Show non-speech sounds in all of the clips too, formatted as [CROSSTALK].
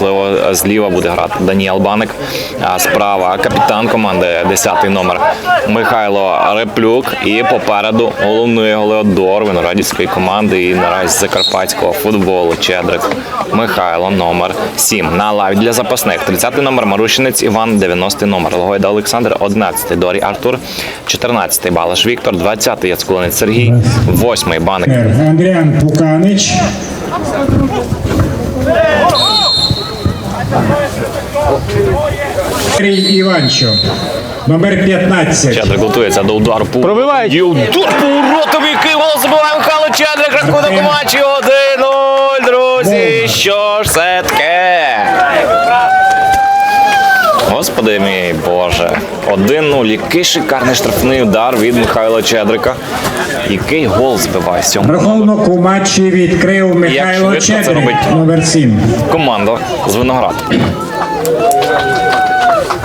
можливо, зліва буде грати Даніел а справа капітан команди, 10-й номер Михайло Реплюк. І попереду головний голеодор виноградівської команди і наразі закарпатського футболу Чедрик Михайло, номер 7. На лаві для запасних. 30-й номер Марущинець Іван, 90-й номер Логойда Олександр, 11-й Дорі Артур, 14-й Балаш Віктор, 20-й Яцкулинець Сергій, 8-й Баник Андріан Пуканич. Андрій Іванчо. Номер 15. Чедрик готується до удару по Пробивають. І удар по воротам, який гол забиває Михайло Чедрик. Рахунок матчі 1-0, друзі. Що ж це таке? 1-0. Який шикарний штрафний удар від Михайла Чедрика. Який гол збиває сьогодні. Рахунок у матчі відкрив Михайло Чедрик. Номер 7. Команда з Виноград.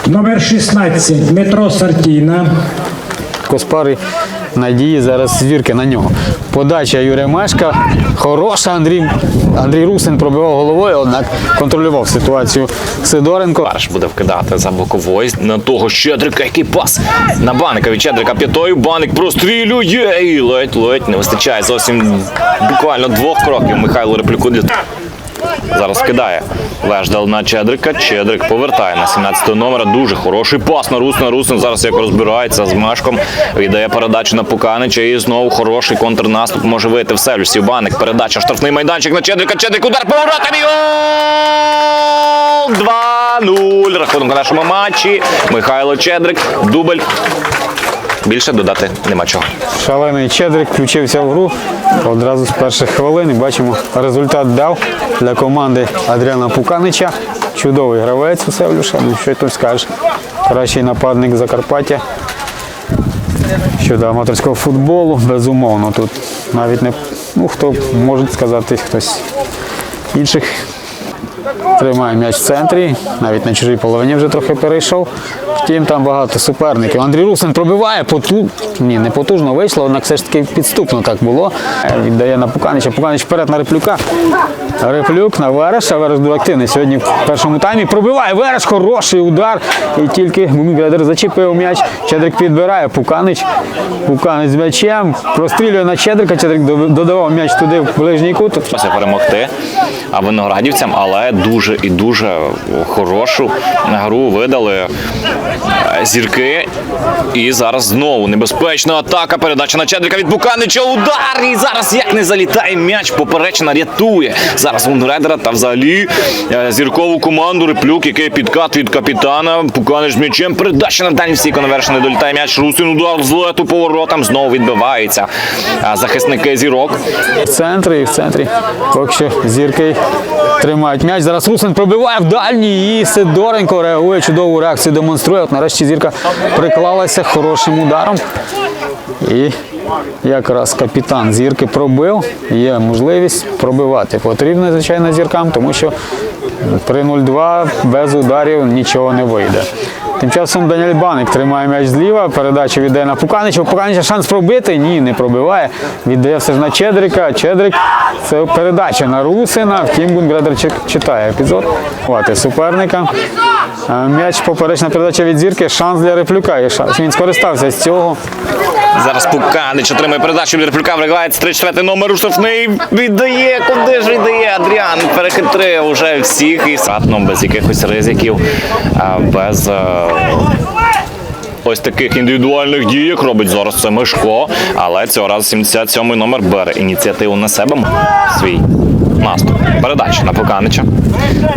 Номер 16. Дмитро Сартіна. Коспари надії зараз звірки на нього. Подача Юрія Мешка. Хороша Андрій. Андрій Русин пробивав головою, однак контролював ситуацію Сидоренко. Парш буде вкидати за бокової на того Щедрика, який пас на Баника від Щедрика п'ятою. Баник прострілює і ледь-ледь не вистачає зовсім буквально двох кроків Михайло Реплюку для Зараз кидає Леждал на Чедрика. Чедрик повертає на 17 номера. Дуже хороший пас на Русна. Русин зараз як розбирається з Мешком. Віддає передачу на Пуканича. І знову хороший контрнаступ може вийти в Селюсів. Баник. Передача штрафний майданчик на Чедрика. Чедрик удар поворотом. гол! 2-0. Рахунок у нашому матчі. Михайло Чедрик. Дубль. Більше додати нема чого. Шалений Чедрик включився в гру. Одразу з перших хвилин і бачимо, результат дав для команди Адріана Пуканича. Чудовий гравець у Севлюша. Ну що тут скажеш? Кращий нападник Закарпаття. Щодо аматорського футболу, безумовно, тут навіть не ну, хто може сказати хтось інших. Тримає м'яч в центрі, навіть на чужій половині вже трохи перейшов. Втім, там багато суперників. Андрій Русин пробиває поту... Ні, не потужно вийшло, однак все ж таки підступно так було. Е, Віддає на Пуканича. Пуканич вперед на Реплюка. Реплюк на Вереша. Вереш дуже активний сьогодні в першому таймі. Пробиває Вереш, хороший удар. І тільки Гуміградер зачепив м'яч. Чедрик підбирає. Пуканич. Пуканич з м'ячем. Прострілює на Чедрика. Чедрик додавав м'яч туди в ближній кут. Вдалося перемогти виноградівцям, але дуже і дуже хорошу гру видали е, зірки. І зараз знову небезпечна атака. Передача на Чедрика від Буканича. Удар! І зараз як не залітає м'яч, поперечна рятує. Зараз Вунредера та взагалі е, зіркову команду Реплюк, який підкат від капітана. Буканич з м'ячем. Передача на дальній стійко навершена. Не долітає м'яч. Русин удар з лету поворотом. Знову відбивається. Захисники зірок. В центрі і в центрі. Поки що зірки тримають м'яч. Зараз Русин пробиває в дальній і Сидоренко реагує, чудову реакцію демонструє. От нарешті зірка приклалася хорошим ударом. І якраз капітан зірки пробив. Є можливість пробивати. Потрібно, звичайно, зіркам, тому що при 0-2 без ударів нічого не вийде. Тим часом Даніель Баник тримає м'яч зліва, передачу віддає на Пуканича. Пуканича шанс пробити. Ні, не пробиває. Віддає все ж на Чедрика. Чедрик це передача на Русина. Втім, Бунградер читає епізод. Хвати суперника. Е, М'яч поперечна передача від зірки. Шанс для Реплюка. Він скористався з цього. Зараз Пуканич отримує передачу від Реплюка, вригається 34 номер штрафний. Віддає, куди ж віддає Адріан. Перехитрив уже всіх і сатно без якихось ризиків, без е, ось таких індивідуальних дій, як робить зараз це Мишко. Але цього разу 77-й номер бере ініціативу на себе свій. Наступ. Передача на Пуканича.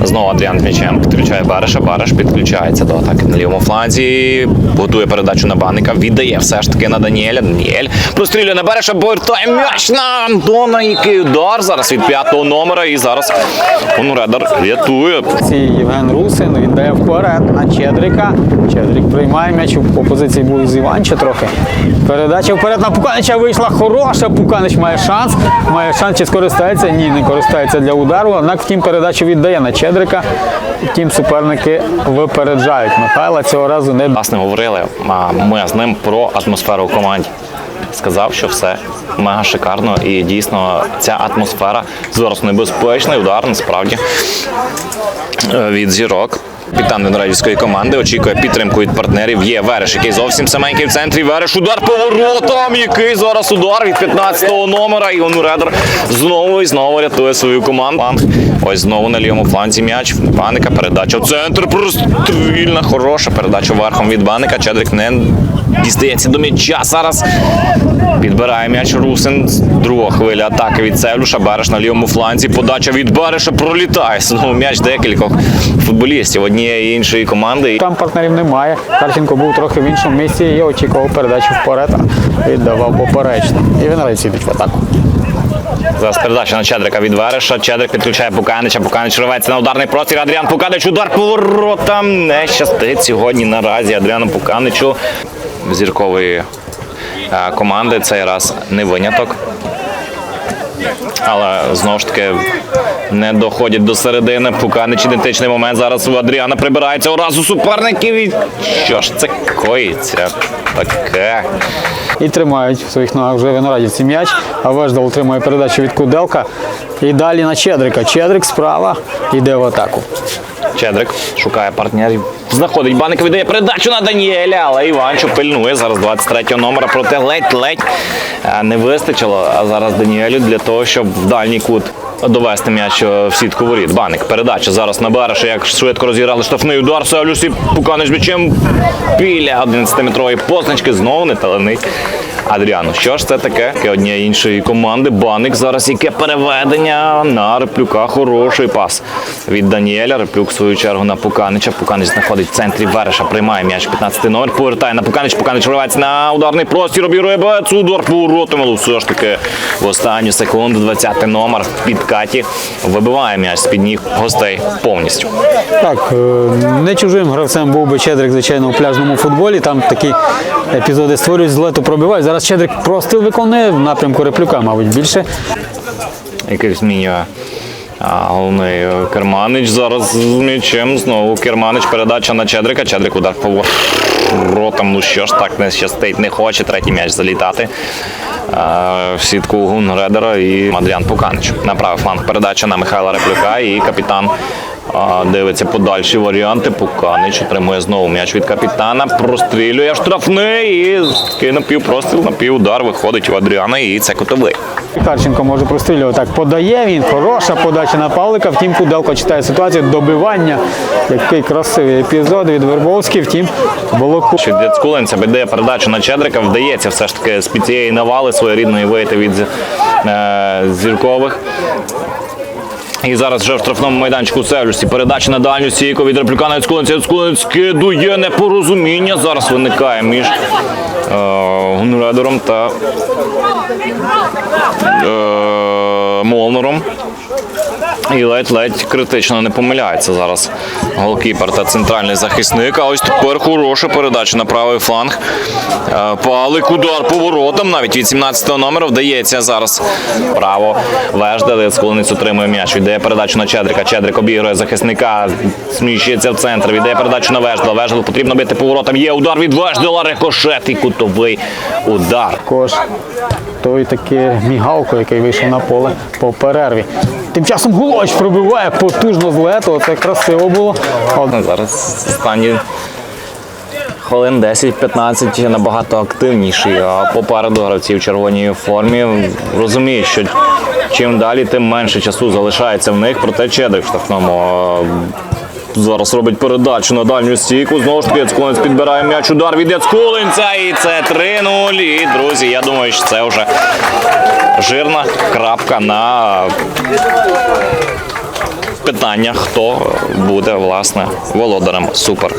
Знову Адріан з м'ячем підключає Бариша. Бариш підключається до атаки на лівому фланзі. Готує передачу на Банника. Віддає все ж таки на Даніеля. Даніель прострілює на Бариша, повертає м'яч на Антона. Який удар зараз від п'ятого номера. І зараз Конуредер рятує. Ці Євген Русин віддає вперед на Чедрика. Чедрик приймає м'яч у позиції був з Іванча трохи. Передача вперед на Пуканича вийшла хороша. Пуканич має шанс. Має шанс чи скористається? Ні, не користається. Повертається для удару, однак втім передачу віддає на Чедрика. Втім, суперники випереджають. Михайла цього разу не Власне, говорили а, ми з ним про атмосферу у команді. Сказав, що все мега шикарно і дійсно ця атмосфера зараз небезпечна удар насправді е, від зірок. Капітан виноградівської команди очікує підтримку від партнерів. Є Вереш, який зовсім саменький в центрі. Вереш удар поворотом. Який зараз удар від 15-го номера. І Онуредер знову і знову рятує свою команду. Ось знову на лівому фланці м'яч. Баника. Передача в центр. Прострільна, хороша передача верхом від Баника. Чедрик не дістається до м'яча. Зараз підбирає м'яч Русин. Друга хвиля атаки від Севлюша. Береш на лівому фланзі. Подача від Береша пролітає. Знову м'яч декількох футболістів однієї і іншої команди. Там партнерів немає. Харченко був трохи в іншому місці і очікував передачу вперед, а віддавав поперечно. І він йдуть в атаку. Зараз передача на Чедрика від Вереша. Чедрик підключає Пуканича. Пуканич рветься на ударний простір. Адріан Пуканич. Удар поворотом. Не щастить сьогодні наразі Адріану Пуканичу зіркової команди. Цей раз не виняток. Але знову ж таки не доходять до середини. Пуканич ідентичний момент. Зараз у Адріана прибирається одразу суперників. І що ж це коїться? Таке. І тримають в своїх ногах вже виноградівці м'яч. А Веждал отримує передачу від Куделка. І далі на Чедрика. Чедрик справа йде в атаку. Чедрик шукає партнерів. Знаходить баник, віддає передачу на Даніеля, але Іванчо пильнує зараз 23 номера, проте ледь-ледь е, не вистачило. А зараз Даніелю для того, щоб в дальній кут довести м'яч е, в сітку воріт. Баник, передача зараз на Береша, як швидко розіграли штрафний удар. Савлюс і Пуканич м'ячем біля 11-метрової позначки. Знову не талений. Адріану, що ж це таке? Однієї іншої команди. Баник зараз яке переведення на Реплюка. Хороший пас від Даніеля. Реплюк свою чергу на Пуканича. Пуканич знаходить в центрі Вереша, приймає м'яч 15 номер, повертає на Пуканич. Пуканич вривається на ударний простір. Обірує Бец. Удар поворотом, але все ж таки в останню секунду 20 номер в підкаті вибиває м'яч з під ніг гостей повністю. Так, е, не чужим гравцем був би Чедрик, звичайно, у пляжному футболі. Там такі епізоди створюють злету пробивають. Зараз Чедрик простріл виконує в напрямку Реплюка, мабуть, більше. який змінює а, головний е, Керманич зараз з м'ячем. Знову Керманич, передача на Чедрика. Чедрик удар по воротам. Ну що ж, так не щастить, не хоче третій м'яч залітати. В сітку Гунредера і Адріан Пуканич. На правий фланг передача на Михайла Реплюка і капітан. Дивиться подальші варіанти. Пуканич отримує знову м'яч від капітана. Прострілює штрафний і такий напівпростріл, напівудар виходить у Адріана, і це кутовий. Харченко може прострілювати. Так подає він, хороша подача на Павлика. Втім, Куделко читає ситуацію. Добивання. Який красивий епізод від Вербовський. Втім, Волоку. Від Скулинця передачу на Чедрика, вдається все ж таки з під цієї навали своєрідної вийти від е, зіркових. І зараз вже в штрафному майданчику Севлюсі. Передача на дальню стійку від реплікана на Скулинця. Скулинець скидує непорозуміння. Зараз виникає між е, Гунредером та е, Молнером. І ледь-ледь критично не помиляється зараз голкіпер та центральний захисник. А ось тепер хороша передача на правий фланг. Е, Палик удар поворотом. Навіть від 17-го номера вдається зараз право Веждали. Скулинець отримує м'яч. Віддає передачу на Чедрика. Чедрик обігрує захисника. Сміщується в центр. Віддає передачу на Веждала. Веждалу потрібно бити поворотом. Є удар від Веждала. Рикошет і кутовий удар. Також той таки мігалко, який вийшов на поле по перерві. Тим часом Гулоч пробиває потужно з лету. Це красиво було. Зараз останні хвилин 10-15 набагато активніший, А попереду гравці в червоній формі розуміють, що чим далі, тим менше часу залишається в них. Проте Чедик в штрафному. Зараз робить передачу на дальню стійку. Знову ж таки, Яцкулинець підбирає м'яч. Удар від Яцкулинця. І це 3-0. І, друзі, я думаю, що це вже жирна крапка на питання, хто буде власне володарем супер.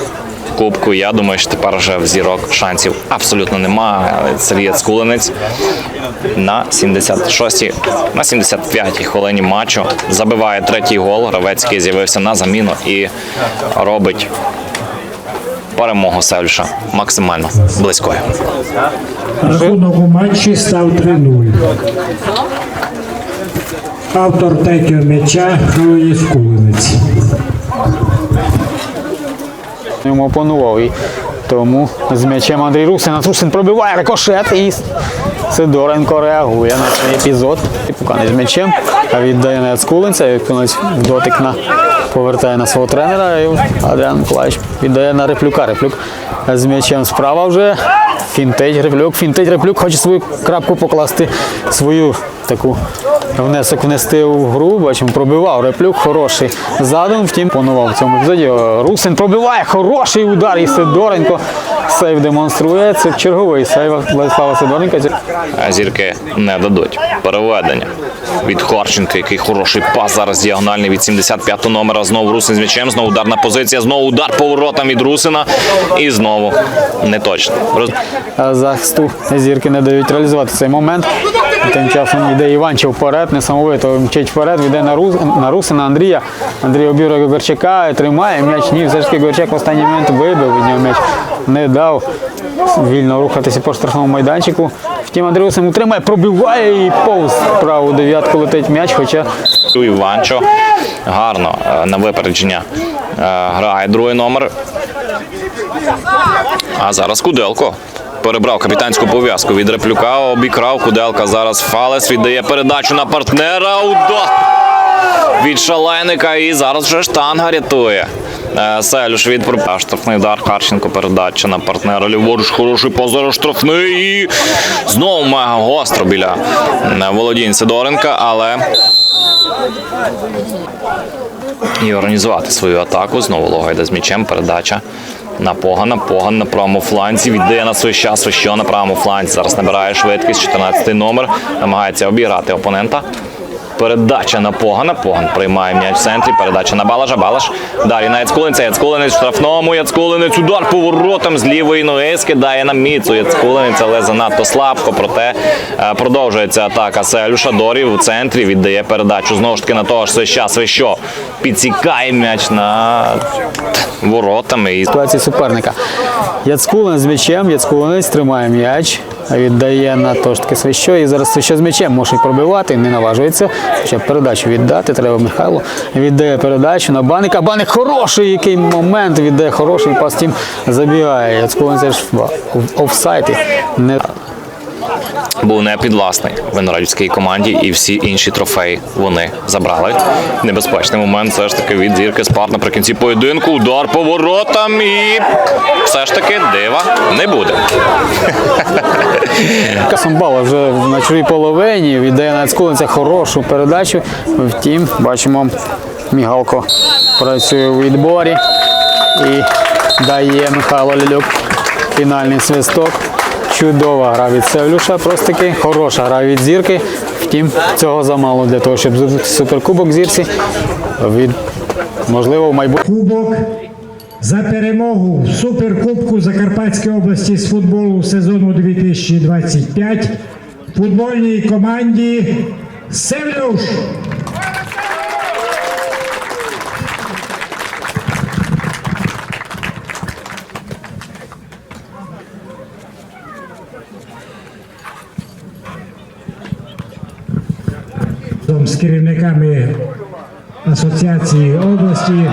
Кубку, я думаю, що тепер вже в зірок шансів абсолютно немає. Сергій Цкулинець на 76-й, на 75-й хвилині матчу забиває третій гол. Гравець, який з'явився на заміну і робить перемогу Севлюша максимально близькою. Рахунок у матчі став 3-0. Автор третього м'яча Михайло Скулинець. Йому опонував. і тому з м'ячем Андрій Русин. Русин пробиває рикошет і Сидоренко реагує на цей епізод. Пуканець з м'ячем а віддає на Яцкулинця, і дотик на повертає на свого тренера. І Адріан Миколаївич віддає на Реплюка. Реплюк з м'ячем справа вже. Фінтить Реплюк, фінтеть Реплюк, хоче свою крапку покласти, свою таку внесок внести в гру. Бачимо, пробивав Реплюк, хороший задум, втім панував в цьому епізоді. Русин пробиває, хороший удар і Сидоренко сейв демонструє. Це черговий сейв Владислава Сидоренка. А зірки не дадуть. Переведення від Харченка, який хороший пас зараз діагональний від 75 номера. Знову Русин з м'ячем, знову ударна позиція, знову удар поворотом від Русина. І знову не точно. Роз- захисту зірки не дають реалізувати цей момент. Тим часом йде Іванчев вперед, несамовито мчить вперед, йде на, Рус, на Русина Андрія. Андрій обігрує Горчака, тримає м'яч. Ні, все ж таки Горчак в останній момент вибив від нього м'яч. Не дав вільно рухатися по штрафному майданчику. Втім, Андрій Русин утримає, пробиває і повз праву дев'ятку летить м'яч, хоча Іванчо гарно е, на випередження е, грає другий номер. А зараз Куделко. Перебрав капітанську пов'язку від Реплюка, обікрав Куделка. Зараз Фалес віддає передачу на партнера. Удар від шаленика. І зараз вже штанга рятує. Е, Селюш від штрафний удар. Харченко передача на партнера. Ліворуч хороший позор штрафний. І знову мега гостро біля е, володінь Сидоренка, але і організувати свою атаку. Знову Логайда з м'ячем. Передача на Погана. Поган на правому фланзі. Віддає на свій час що на правому фланзі. Зараз набирає швидкість. 14 номер. Намагається обіграти опонента. Передача на Погана. Поган приймає м'яч в центрі. Передача на Балажа. Балаш. Далі на Яцкулинця. Яцкулинець в штрафному. Яцкулинець. Удар поворотом з лівої ноги. Скидає на міцу. Яцкулинець, але занадто слабко. Проте е, продовжується атака Селюша. Дорів у центрі. Віддає передачу знову ж таки на того ж Свища. Свищо підсікає м'яч на воротами. Ситуації суперника. Яцкулин з м'ячем, Яцкулинець тримає м'яч, віддає на то ж таки свищо. І зараз свищо з м'ячем може пробивати, не наважується. Хоча передачу віддати, треба Михайло. Віддає передачу на Баника. Баник хороший, який момент віддає хороший пас тім забігає. Яцкулин ж в офсайті. Не був не підвласний виноградівській команді, і всі інші трофеї вони забрали. Небезпечний момент все ж таки від зірки Спарт наприкінці поєдинку. Удар по воротам і все ж таки дива не буде. [LAUGHS] Касамбала вже на чужій половині, віддає на Яцкулинця хорошу передачу. Втім, бачимо, Мігалко працює у відборі і дає Михайло Лілюк фінальний свисток. Чудова гра від Севлюша, просто таки хороша гра від зірки. Втім, цього замало для того, щоб суперкубок зірці. Від, можливо, в майбутньому. Кубок за перемогу в Суперкубку Закарпатської області з футболу сезону 2025 футбольній команді Севлюш. Разом з керівниками асоціації області